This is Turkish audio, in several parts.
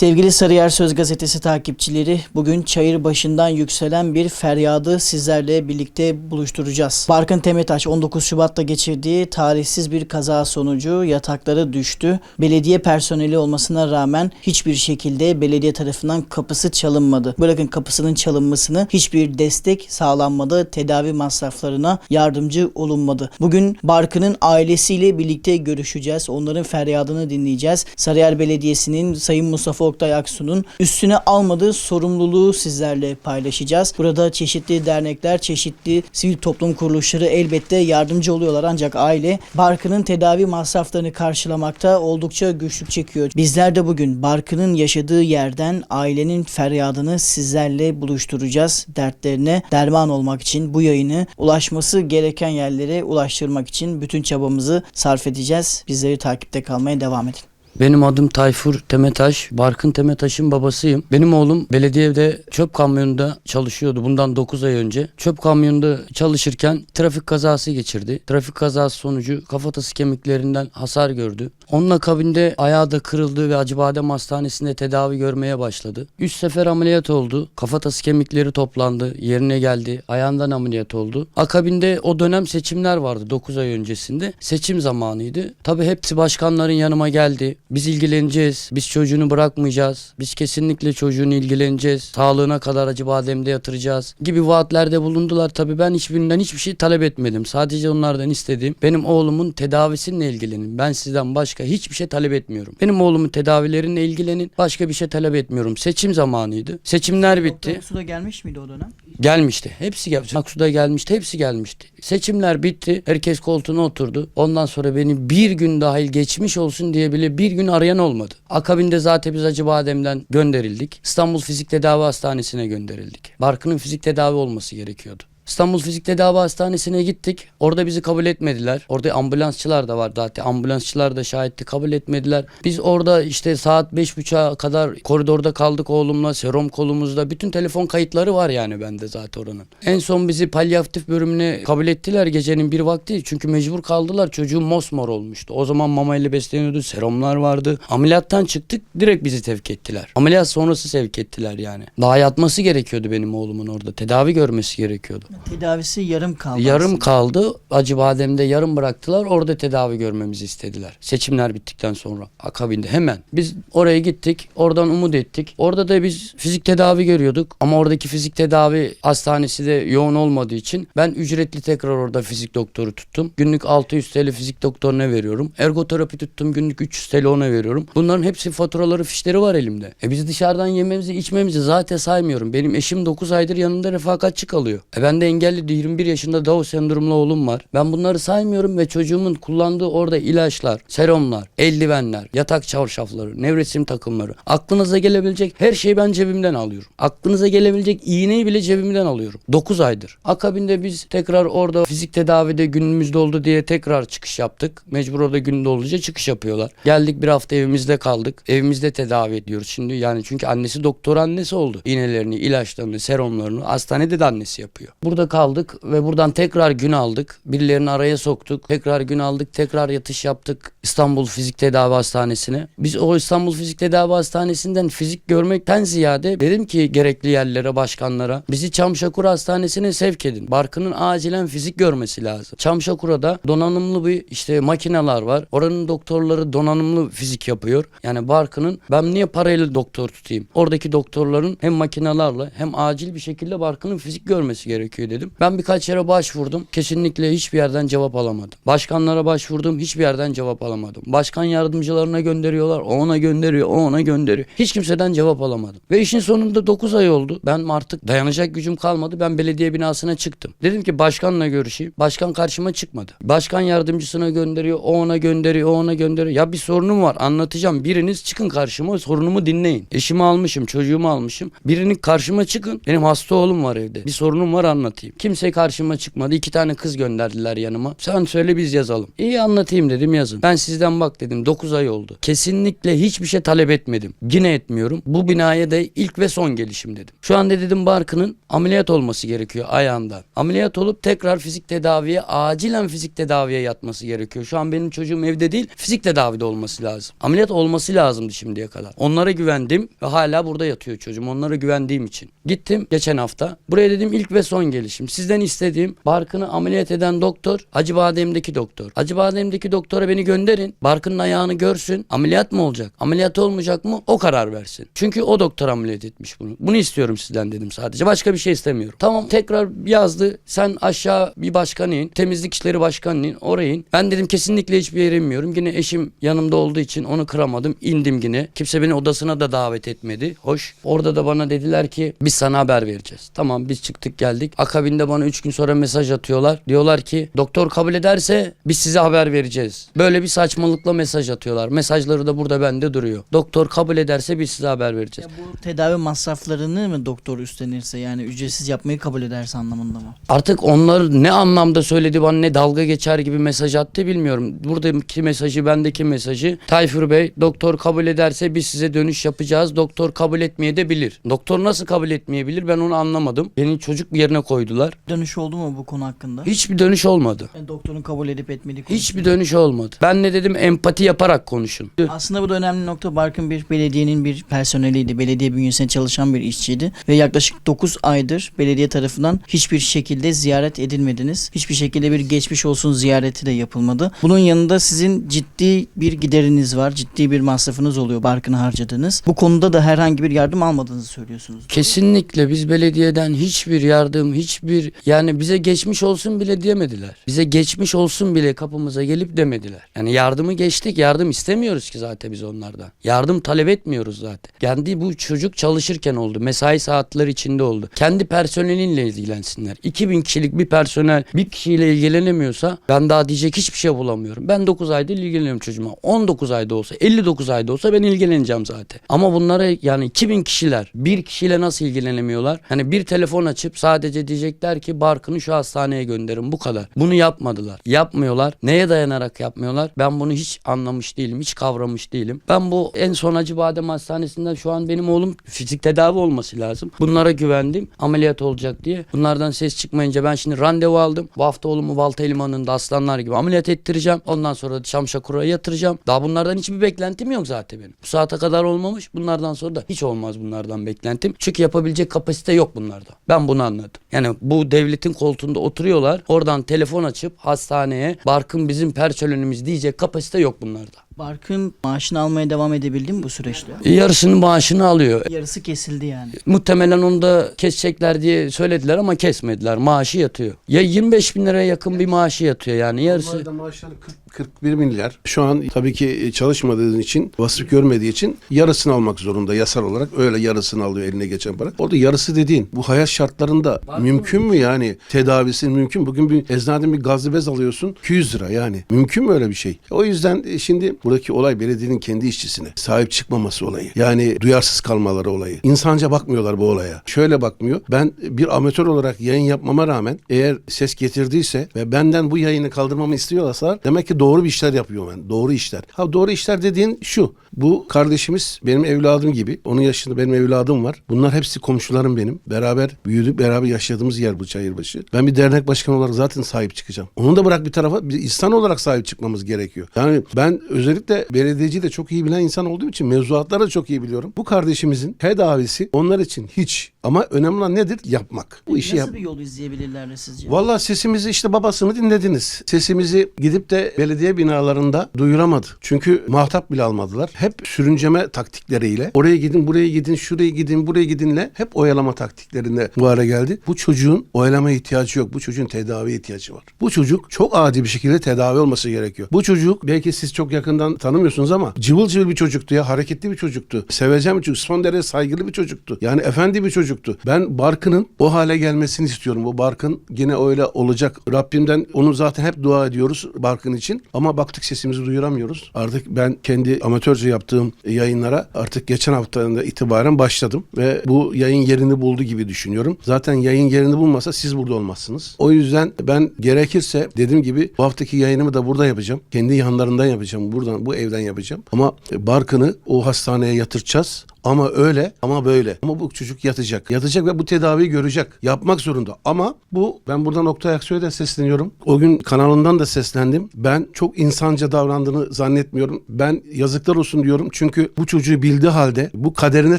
Sevgili Sarıyer Söz Gazetesi takipçileri, bugün çayır başından yükselen bir feryadı sizlerle birlikte buluşturacağız. Barkın Temetaş 19 Şubat'ta geçirdiği tarihsiz bir kaza sonucu yatakları düştü. Belediye personeli olmasına rağmen hiçbir şekilde belediye tarafından kapısı çalınmadı. Bırakın kapısının çalınmasını hiçbir destek sağlanmadı. Tedavi masraflarına yardımcı olunmadı. Bugün Barkın'ın ailesiyle birlikte görüşeceğiz. Onların feryadını dinleyeceğiz. Sarıyer Belediyesi'nin Sayın Mustafa Oktay Aksu'nun üstüne almadığı sorumluluğu sizlerle paylaşacağız. Burada çeşitli dernekler, çeşitli sivil toplum kuruluşları elbette yardımcı oluyorlar ancak aile Barkın'ın tedavi masraflarını karşılamakta oldukça güçlük çekiyor. Bizler de bugün Barkın'ın yaşadığı yerden ailenin feryadını sizlerle buluşturacağız. Dertlerine derman olmak için bu yayını ulaşması gereken yerlere ulaştırmak için bütün çabamızı sarf edeceğiz. Bizleri takipte kalmaya devam edin. Benim adım Tayfur Temetaş. Barkın Temetaş'ın babasıyım. Benim oğlum belediyede çöp kamyonunda çalışıyordu bundan 9 ay önce. Çöp kamyonunda çalışırken trafik kazası geçirdi. Trafik kazası sonucu kafatası kemiklerinden hasar gördü. Onun akabinde ayağı da kırıldı ve Acıbadem Hastanesi'nde tedavi görmeye başladı. 3 sefer ameliyat oldu. Kafatası kemikleri toplandı. Yerine geldi. Ayağından ameliyat oldu. Akabinde o dönem seçimler vardı 9 ay öncesinde. Seçim zamanıydı. Tabii hepsi başkanların yanıma geldi. Biz ilgileneceğiz. Biz çocuğunu bırakmayacağız. Biz kesinlikle çocuğunu ilgileneceğiz. Sağlığına kadar Acıbadem'de yatıracağız gibi vaatlerde bulundular. Tabii ben hiçbirinden hiçbir şey talep etmedim. Sadece onlardan istediğim benim oğlumun tedavisiyle ilgilenin. Ben sizden başka hiçbir şey talep etmiyorum. Benim oğlumun tedavileriyle ilgilenin. Başka bir şey talep etmiyorum. Seçim zamanıydı. Seçimler bitti. Su da gelmiş miydi o dönem? Gelmişti. Hepsi gelmişti. Maksuda gelmişti. Hepsi gelmişti. Seçimler bitti. Herkes koltuğuna oturdu. Ondan sonra beni bir gün dahil geçmiş olsun diye bile bir gün arayan olmadı. Akabinde zaten biz Acıbadem'den gönderildik. İstanbul Fizik Tedavi Hastanesi'ne gönderildik. Barkın'ın fizik tedavi olması gerekiyordu. İstanbul Fizik Tedavi Hastanesi'ne gittik. Orada bizi kabul etmediler. Orada ambulansçılar da var zaten. Ambulansçılar da şahitti kabul etmediler. Biz orada işte saat 5.30'a kadar koridorda kaldık oğlumla. Serum kolumuzda. Bütün telefon kayıtları var yani bende zaten oranın. En son bizi palyatif bölümüne kabul ettiler gecenin bir vakti. Çünkü mecbur kaldılar. Çocuğum mosmor olmuştu. O zaman mamayla besleniyordu. Serumlar vardı. Ameliyattan çıktık. Direkt bizi sevk ettiler. Ameliyat sonrası sevk ettiler yani. Daha yatması gerekiyordu benim oğlumun orada. Tedavi görmesi gerekiyordu. Tedavisi yarım kaldı. Yarım aslında. kaldı. Acıbadem'de yarım bıraktılar. Orada tedavi görmemizi istediler. Seçimler bittikten sonra. Akabinde hemen. Biz oraya gittik. Oradan umut ettik. Orada da biz fizik tedavi görüyorduk. Ama oradaki fizik tedavi hastanesi de yoğun olmadığı için ben ücretli tekrar orada fizik doktoru tuttum. Günlük 600 TL fizik doktoruna veriyorum. Ergoterapi tuttum. Günlük 300 TL ona veriyorum. Bunların hepsi faturaları, fişleri var elimde. E biz dışarıdan yememizi, içmemizi zaten saymıyorum. Benim eşim 9 aydır yanında refakatçi kalıyor. E ben de engelli 21 yaşında Down sendromlu oğlum var. Ben bunları saymıyorum ve çocuğumun kullandığı orada ilaçlar, serumlar, eldivenler, yatak çarşafları, nevresim takımları. Aklınıza gelebilecek her şeyi ben cebimden alıyorum. Aklınıza gelebilecek iğneyi bile cebimden alıyorum. 9 aydır. Akabinde biz tekrar orada fizik tedavide günümüzde oldu diye tekrar çıkış yaptık. Mecbur orada günde olunca çıkış yapıyorlar. Geldik bir hafta evimizde kaldık. Evimizde tedavi ediyoruz şimdi. Yani çünkü annesi doktor annesi oldu. İğnelerini, ilaçlarını, serumlarını hastanede de annesi yapıyor. Burada kaldık ve buradan tekrar gün aldık. Birilerini araya soktuk. Tekrar gün aldık. Tekrar yatış yaptık İstanbul Fizik Tedavi Hastanesi'ne. Biz o İstanbul Fizik Tedavi Hastanesi'nden fizik görmekten ziyade dedim ki gerekli yerlere, başkanlara bizi Çamşakur Hastanesi'ne sevk edin. Barkın'ın acilen fizik görmesi lazım. Çamşakura'da donanımlı bir işte makineler var. Oranın doktorları donanımlı fizik yapıyor. Yani Barkın'ın ben niye parayla doktor tutayım? Oradaki doktorların hem makinelerle hem acil bir şekilde Barkın'ın fizik görmesi gerekiyor dedim. Ben birkaç yere başvurdum. Kesinlikle hiçbir yerden cevap alamadım. Başkanlara başvurdum. Hiçbir yerden cevap alamadım. Başkan yardımcılarına gönderiyorlar. O ona gönderiyor. O ona gönderiyor. Hiç kimseden cevap alamadım. Ve işin sonunda 9 ay oldu. Ben artık dayanacak gücüm kalmadı. Ben belediye binasına çıktım. Dedim ki başkanla görüşeyim. Başkan karşıma çıkmadı. Başkan yardımcısına gönderiyor. O ona gönderiyor. O ona gönderiyor. Ya bir sorunum var. Anlatacağım. Biriniz çıkın karşıma. Sorunumu dinleyin. Eşimi almışım. Çocuğumu almışım. Birinin karşıma çıkın. Benim hasta oğlum var evde. Bir sorunum var anlat. Anlatayım. Kimse karşıma çıkmadı. İki tane kız gönderdiler yanıma. Sen söyle biz yazalım. İyi anlatayım dedim yazın. Ben sizden bak dedim 9 ay oldu. Kesinlikle hiçbir şey talep etmedim. Yine etmiyorum. Bu binaya da ilk ve son gelişim dedim. Şu anda dedim Barkın'ın ameliyat olması gerekiyor ayağından. Ameliyat olup tekrar fizik tedaviye acilen fizik tedaviye yatması gerekiyor. Şu an benim çocuğum evde değil fizik tedavide olması lazım. Ameliyat olması lazımdı şimdiye kadar. Onlara güvendim ve hala burada yatıyor çocuğum. Onlara güvendiğim için. Gittim geçen hafta. Buraya dedim ilk ve son gelişim. Sizden istediğim Barkın'ı ameliyat eden doktor Acıbadem'deki doktor. Acıbadem'deki doktora beni gönderin. Barkın'ın ayağını görsün. Ameliyat mı olacak? Ameliyat olmayacak mı? O karar versin. Çünkü o doktor ameliyat etmiş bunu. Bunu istiyorum sizden dedim sadece. Başka bir şey istemiyorum. Tamam tekrar yazdı. Sen aşağı bir başkan in. Temizlik işleri başkanı in. Oraya in. Ben dedim kesinlikle hiçbir yere inmiyorum. Yine eşim yanımda olduğu için onu kıramadım. İndim yine. Kimse beni odasına da davet etmedi. Hoş. Orada da bana dediler ki biz sana haber vereceğiz. Tamam biz çıktık geldik. Akabinde bana 3 gün sonra mesaj atıyorlar. Diyorlar ki doktor kabul ederse biz size haber vereceğiz. Böyle bir saçmalıkla mesaj atıyorlar. Mesajları da burada bende duruyor. Doktor kabul ederse biz size haber vereceğiz. Ya bu tedavi masraflarını mı doktor üstlenirse yani ücretsiz yapmayı kabul ederse anlamında mı? Artık onlar ne anlamda söyledi bana ne dalga geçer gibi mesaj attı bilmiyorum. Buradaki mesajı bendeki mesajı Tayfur Bey doktor kabul ederse biz size dönüş yapacağız. Doktor kabul etmeye de bilir. Doktor nasıl kabul etmeyebilir ben onu anlamadım. Beni çocuk bir yerine koydular. Dönüş oldu mu bu konu hakkında? Hiçbir dönüş olmadı. Yani doktorun kabul edip etmediği konu. Hiçbir dönüş olmadı. Ben ne dedim empati yaparak konuşun. Aslında bu da önemli nokta. Barkın bir belediyenin bir personeliydi. Belediye bünyesinde çalışan bir işçiydi. Ve yaklaşık 9 aydır belediye tarafından hiçbir şekilde ziyaret edilmediniz. Hiçbir şekilde bir geçmiş olsun ziyareti de yapılmadı. Bunun yanında sizin ciddi bir gideriniz var. Ciddi bir masrafınız oluyor Barkın'ı harcadığınız. Bu konuda da herhangi bir yardım almadığınızı söylüyorsunuz. Kesinlikle biz belediyeden hiçbir yardım, hiçbir yani bize geçmiş olsun bile diyemediler. Bize geçmiş olsun bile kapımıza gelip demediler. Yani yardımı geçtik, yardım istemiyoruz ki zaten biz onlardan. Yardım talep etmiyoruz zaten. Kendi bu çocuk çalışırken oldu. Mesai saatleri içinde oldu. Kendi personelinle ilgilensinler. 2000 kişilik bir personel bir kişiyle ilgilenemiyorsa ben daha diyecek hiçbir şey bulamıyorum. Ben 9 ayda ilgileniyorum çocuğuma. 19 ayda olsa, 59 ayda olsa ben ilgileneceğim zaten. Ama bunlara yani 2000 kişiler bir kişiyle nasıl ilgilenemiyorlar? Hani bir telefon açıp sadece diyecekler ki Barkın'ı şu hastaneye gönderin bu kadar. Bunu yapmadılar. Yapmıyorlar. Neye dayanarak yapmıyorlar? Ben bunu hiç anlamış değilim. Hiç kavramış değilim. Ben bu en son Acıbadem Hastanesi'nden şu an benim oğlum fizik tedavi olması lazım. Bunlara güvendim. Ameliyat olacak diye. Bunlardan ses çıkmayınca ben şimdi randevu aldım. Bu hafta oğlumu Balta Limanı'nda aslanlar gibi ameliyat ettireceğim. Ondan sonra Şamşakur'a yatıracağım. Daha bunlardan hiçbir beklentim yok zaten benim. Bu saate kadar olmamış. Bunlardan sonra da hiç olmaz bunlardan beklentim. Çünkü yapabilecek kapasite yok bunlarda. Ben bunu anladım. Yani bu devletin koltuğunda oturuyorlar. Oradan telefon açıp hastaneye Barkın bizim personelimiz diyecek kapasite yok bunlarda. Barkın maaşını almaya devam edebildi mi bu süreçte? Yarısının maaşını alıyor. Yarısı kesildi yani. Muhtemelen onu da kesecekler diye söylediler ama kesmediler. Maaşı yatıyor. Ya 25 bin liraya yakın bir maaşı yatıyor yani yarısı. Normalde maaşları 40 41 milyar. Şu an tabii ki çalışmadığı için, vasıf görmediği için yarısını almak zorunda yasal olarak. Öyle yarısını alıyor eline geçen para. Orada yarısı dediğin bu hayat şartlarında Var mümkün mü yani? Tedavisi mümkün. Bugün bir eczaneden bir gazlı bez alıyorsun 200 lira yani. Mümkün mü öyle bir şey? O yüzden e, şimdi buradaki olay belediyenin kendi işçisine sahip çıkmaması olayı. Yani duyarsız kalmaları olayı. İnsanca bakmıyorlar bu olaya. Şöyle bakmıyor. Ben bir amatör olarak yayın yapmama rağmen eğer ses getirdiyse ve benden bu yayını kaldırmamı istiyorlarsa demek ki doğru bir işler yapıyorum ben. Doğru işler. Ha doğru işler dediğin şu. Bu kardeşimiz benim evladım gibi. Onun yaşında benim evladım var. Bunlar hepsi komşularım benim. Beraber büyüdük, beraber yaşadığımız yer bu Çayırbaşı. Ben bir dernek başkanı olarak zaten sahip çıkacağım. Onu da bırak bir tarafa bir insan olarak sahip çıkmamız gerekiyor. Yani ben özellikle belediyeci de çok iyi bilen insan olduğum için mevzuatları da çok iyi biliyorum. Bu kardeşimizin tedavisi onlar için hiç ama önemli olan nedir? Yapmak. Bu işi Nasıl yap. bir yol izleyebilirler sizce? Vallahi sesimizi işte babasını dinlediniz. Sesimizi gidip de belediye binalarında duyuramadı. Çünkü muhatap bile almadılar. Hep sürünceme taktikleriyle oraya gidin, buraya gidin, şuraya gidin, buraya gidinle hep oyalama taktiklerinde bu hale geldi. Bu çocuğun oyalama ihtiyacı yok. Bu çocuğun tedavi ihtiyacı var. Bu çocuk çok adi bir şekilde tedavi olması gerekiyor. Bu çocuk belki siz çok yakından tanımıyorsunuz ama cıvıl cıvıl bir çocuktu ya. Hareketli bir çocuktu. Sevecen bir çocuk. Son derece saygılı bir çocuktu. Yani efendi bir çocuk çocuktu. Ben Barkın'ın o hale gelmesini istiyorum. O Barkın yine öyle olacak. Rabbimden onu zaten hep dua ediyoruz Barkın için. Ama baktık sesimizi duyuramıyoruz. Artık ben kendi amatörce yaptığım yayınlara artık geçen haftadan da itibaren başladım. Ve bu yayın yerini buldu gibi düşünüyorum. Zaten yayın yerini bulmasa siz burada olmazsınız. O yüzden ben gerekirse dediğim gibi bu haftaki yayınımı da burada yapacağım. Kendi yanlarından yapacağım. Buradan bu evden yapacağım. Ama Barkın'ı o hastaneye yatıracağız. Ama öyle ama böyle. Ama bu çocuk yatacak. Yatacak ve bu tedaviyi görecek. Yapmak zorunda. Ama bu ben buradan Oktay Aksoy'a da sesleniyorum. O gün kanalından da seslendim. Ben çok insanca davrandığını zannetmiyorum. Ben yazıklar olsun diyorum. Çünkü bu çocuğu bildiği halde bu kaderine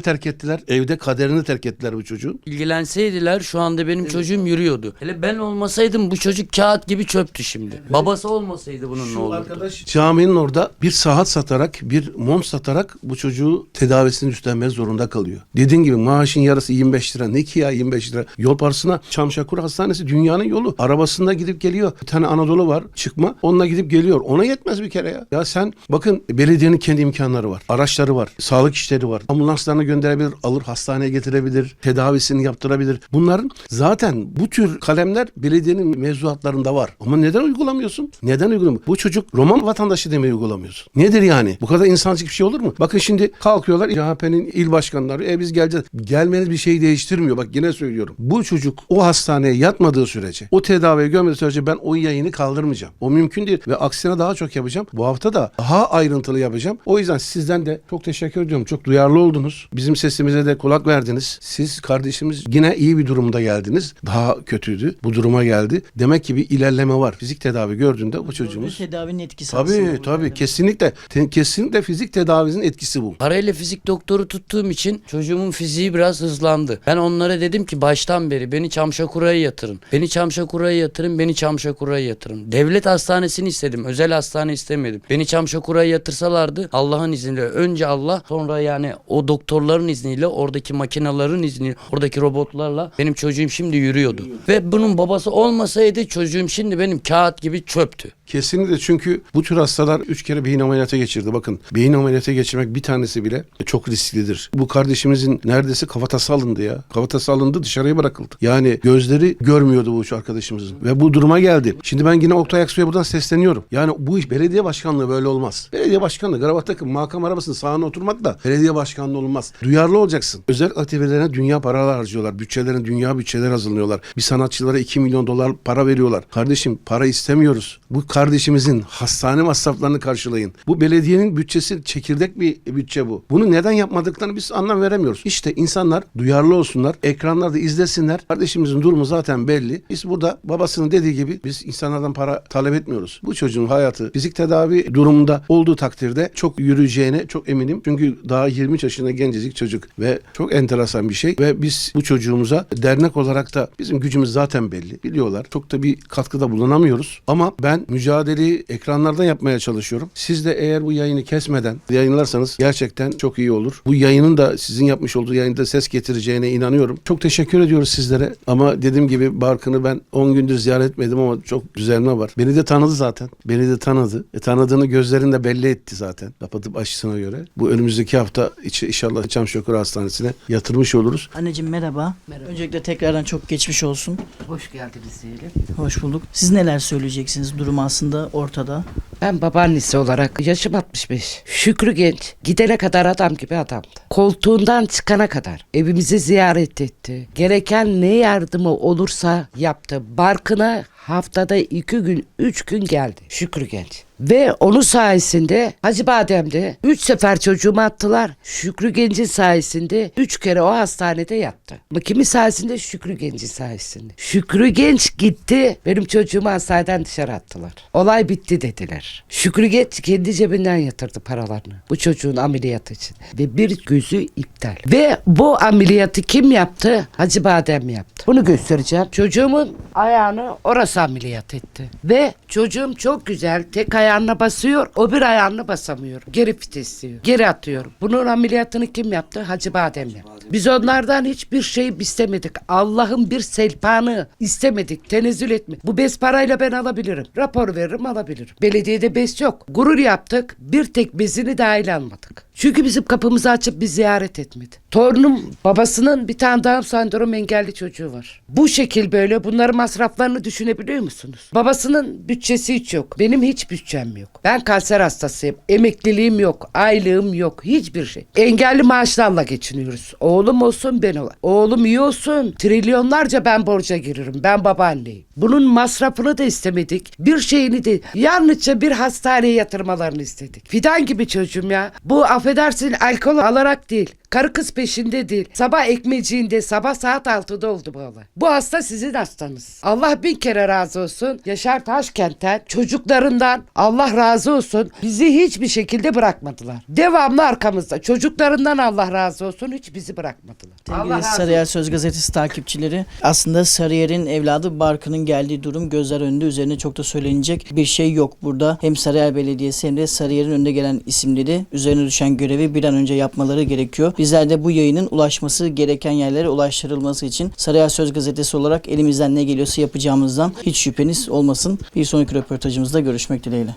terk ettiler. Evde kaderini terk ettiler bu çocuğun. İlgilenseydiler şu anda benim çocuğum yürüyordu. Hele ben olmasaydım bu çocuk kağıt gibi çöptü şimdi. Babası olmasaydı bunun ne Şu olurdu? arkadaş caminin orada bir saat satarak, bir mum satarak bu çocuğu tedavisini üstlenmek zorunda kalıyor. Dediğin gibi maaşın yarısı 25 lira. Ne ki ya 25 lira? Yol parasına Çamşakur Hastanesi dünyanın yolu. Arabasında gidip geliyor. Bir tane Anadolu var çıkma. Onunla gidip geliyor. Ona yetmez bir kere ya. Ya sen bakın belediyenin kendi imkanları var. Araçları var. Sağlık işleri var. Ambulanslarını gönderebilir. Alır hastaneye getirebilir. Tedavisini yaptırabilir. Bunların zaten bu tür kalemler belediyenin mevzuatlarında var. Ama neden uygulamıyorsun? Neden uygulamıyorsun? Bu çocuk Roman vatandaşı demeyi uygulamıyorsun. Nedir yani? Bu kadar insancık bir şey olur mu? Bakın şimdi kalkıyorlar CHP'nin il başkanları. E biz geleceğiz. Gelmeniz bir şey değiştirmiyor. Bak yine söylüyorum. Bu çocuk o hastaneye yatmadığı sürece, o tedaviye görmediği sürece ben o yayını kaldırmayacağım. O mümkün değil. Ve aksine daha çok yapacağım. Bu hafta da daha ayrıntılı yapacağım. O yüzden sizden de çok teşekkür ediyorum. Çok duyarlı oldunuz. Bizim sesimize de kulak verdiniz. Siz kardeşimiz yine iyi bir durumda geldiniz. Daha kötüydü. Bu duruma geldi. Demek ki bir ilerleme var. Fizik tedavi gördüğünde bu çocuğumuz Tedavinin etkisi Tabii tabii kesinlikle te- kesinlikle fizik tedavisinin etkisi bu. Parayla fizik doktoru tuttuğum için çocuğumun fiziği biraz hızlandı. Ben onlara dedim ki baştan beri beni Çamşakura'ya yatırın. Beni Çamşakura'ya yatırın, beni Çamşakura'ya yatırın. Devlet hastanesini istedim, özel hastane istemedim. Beni Çamşakura'ya yatırsalardı Allah'ın izniyle önce Allah sonra yani o doktorların izniyle oradaki makinelerin izniyle oradaki robotlarla benim çocuğum şimdi yürüyordu. Ve bunun babası olmasaydı çocuğum şimdi benim kağıt gibi çöptü. Kesinlikle çünkü bu tür hastalar 3 kere beyin ameliyatı geçirdi. Bakın beyin ameliyatı geçirmek bir tanesi bile çok risklidir. Bu kardeşimizin neredeyse kafatası alındı ya. Kafatası alındı dışarıya bırakıldı. Yani gözleri görmüyordu bu üç arkadaşımızın. Ve bu duruma geldi. Şimdi ben yine Oktay Aksu'ya buradan sesleniyorum. Yani bu iş belediye başkanlığı böyle olmaz. Belediye başkanlığı kravat takım makam arabasının sağına oturmak da belediye başkanlığı olmaz. Duyarlı olacaksın. Özel aktivitelerine dünya paralar harcıyorlar. Bütçelerine dünya bütçeler hazırlıyorlar. Bir sanatçılara 2 milyon dolar para veriyorlar. Kardeşim para istemiyoruz. Bu kardeşimizin hastane masraflarını karşılayın. Bu belediyenin bütçesi çekirdek bir bütçe bu. Bunu neden yapmadıklarını biz anlam veremiyoruz. İşte insanlar duyarlı olsunlar. Ekranlarda izlesinler. Kardeşimizin durumu zaten belli. Biz burada babasının dediği gibi biz insanlardan para talep etmiyoruz. Bu çocuğun hayatı fizik tedavi durumunda olduğu takdirde çok yürüyeceğine çok eminim. Çünkü daha 20 yaşında gencecik çocuk ve çok enteresan bir şey ve biz bu çocuğumuza dernek olarak da bizim gücümüz zaten belli. Biliyorlar. Çok da bir katkıda bulunamıyoruz. Ama ben mücadeleyi ekranlardan yapmaya çalışıyorum. Siz de eğer bu yayını kesmeden yayınlarsanız gerçekten çok iyi olur. Bu yayının da sizin yapmış olduğu yayında ses getireceğine inanıyorum. Çok teşekkür ediyoruz sizlere. Ama dediğim gibi Barkın'ı ben 10 gündür ziyaret etmedim ama çok düzelme var. Beni de tanıdı zaten. Beni de tanıdı. E, tanıdığını gözlerinde belli etti zaten. Kapatıp aşısına göre. Bu önümüzdeki hafta içi inşallah Çamşokur Hastanesi'ne yatırmış oluruz. Anneciğim merhaba. Öncelikle tekrardan çok geçmiş olsun. Hoş geldiniz diyelim. Hoş bulduk. Siz neler söyleyeceksiniz? Durum aslında ortada. Ben babaannesi olarak yaşım 65. Şükrü Genç gidene kadar adam gibi adamdı. Koltuğundan çıkana kadar evimizi ziyaret etti. Gereken ne yardımı olursa yaptı. Barkına haftada iki gün, üç gün geldi. Şükrü Genç. Ve onun sayesinde Hacı Badem'de üç sefer çocuğumu attılar. Şükrü Genç'in sayesinde üç kere o hastanede yattı. Kimin sayesinde? Şükrü Genç'in sayesinde. Şükrü Genç gitti. Benim çocuğumu hastaneden dışarı attılar. Olay bitti dediler. Şükrü Genç kendi cebinden yatırdı paralarını. Bu çocuğun ameliyatı için. Ve bir gözü iptal. Ve bu ameliyatı kim yaptı? Hacı Badem yaptı. Bunu göstereceğim. Çocuğumun ayağını orası ameliyat etti. Ve çocuğum çok güzel. Tek ayağına basıyor. O bir ayağını basamıyor. Geri vitesliyor. Geri atıyorum. Bunun ameliyatını kim yaptı? Hacı Badem yaptı. Biz onlardan hiçbir şey istemedik. Allah'ın bir selpanı istemedik. Tenezzül etme. Bu bez parayla ben alabilirim. Rapor veririm alabilirim. Belediyede bez yok. Gurur yaptık. Bir tek bezini dahil almadık. Çünkü bizim kapımızı açıp bir ziyaret etmedi. Torunum babasının bir tane Down sendrom engelli çocuğu var. Bu şekil böyle bunların masraflarını düşünebiliyor musunuz? Babasının bütçesi hiç yok. Benim hiç bütçem yok. Ben kanser hastasıyım. Emekliliğim yok. Aylığım yok. Hiçbir şey. Engelli maaşlarla geçiniyoruz. Oğlum olsun ben olayım. Oğlum iyi olsun. Trilyonlarca ben borca giririm. Ben babaanneyim. Bunun masrafını da istemedik. Bir şeyini de yalnızca bir hastaneye yatırmalarını istedik. Fidan gibi çocuğum ya. Bu affedersin alkol alarak değil. Karı kız peşinde değil. Sabah ekmeciğinde sabah saat 6'da oldu bu olay. Bu hasta sizin hastanız. Allah bin kere razı olsun. Yaşar Taşkent'ten çocuklarından Allah razı olsun. Bizi hiçbir şekilde bırakmadılar. Devamlı arkamızda. Çocuklarından Allah razı olsun. Hiç bizi bırakmadılar. Allah Sevgili razı Sarıyer Söz Gazetesi takipçileri aslında Sarıyer'in evladı Barkın'ın geldiği durum gözler önünde üzerine çok da söylenecek bir şey yok burada. Hem Sarıyer Belediyesi hem de Sarıyer'in önde gelen isimleri üzerine düşen görevi bir an önce yapmaları gerekiyor. Bizler de bu yayının ulaşması gereken yerlere ulaştırılması için Sarıyer Söz Gazetesi olarak elimizden ne geliyorsa yapacağımızdan hiç şüpheniz olmasın. Bir sonraki röportajımızda görüşmek dileğiyle.